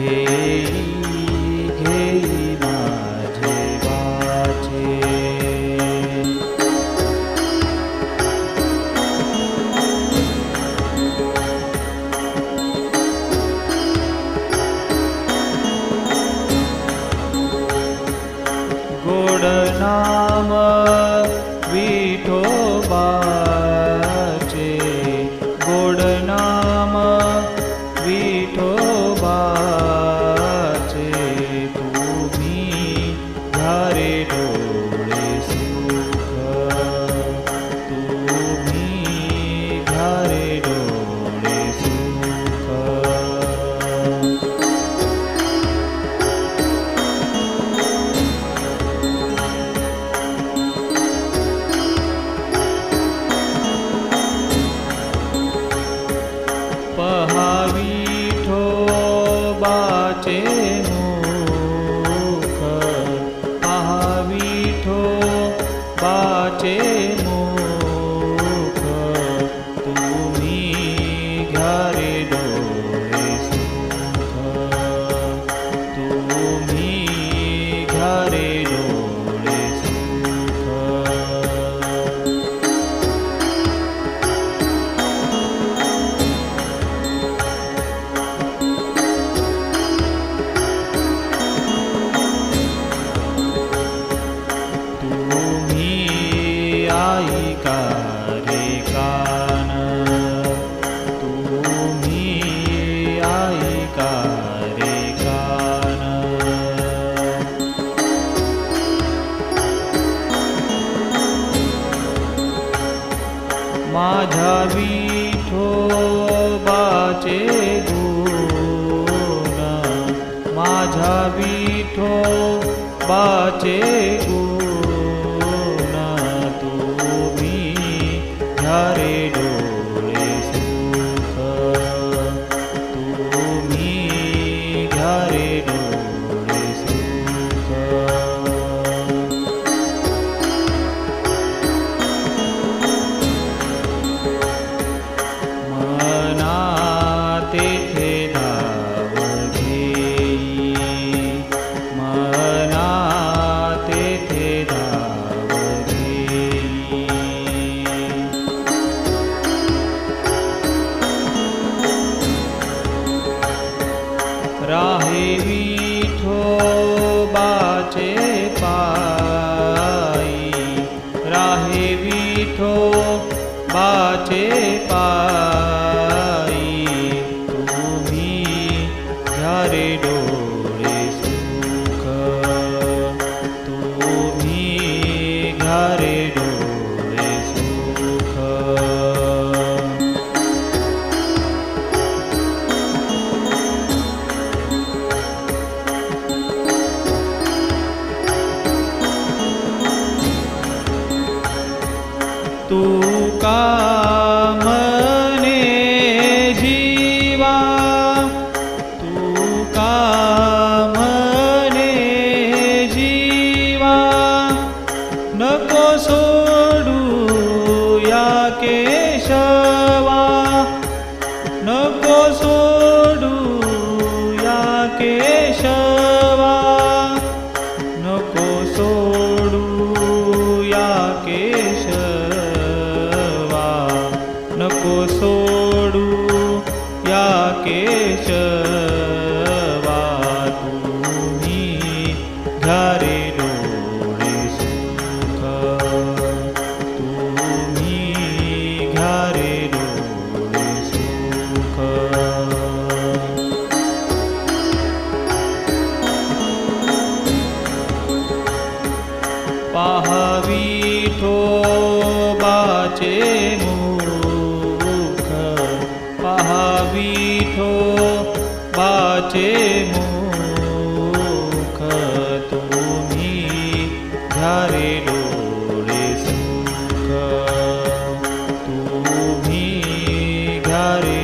day विठो बाचे गुणा माझा विठो बाचे गुण far. केशवा नको सोडू या केशवा नको सोडू विठोबाचे मुख पहा विठोबाचे मुख तुम्ही झाले डोळे सुख तुम्ही घारे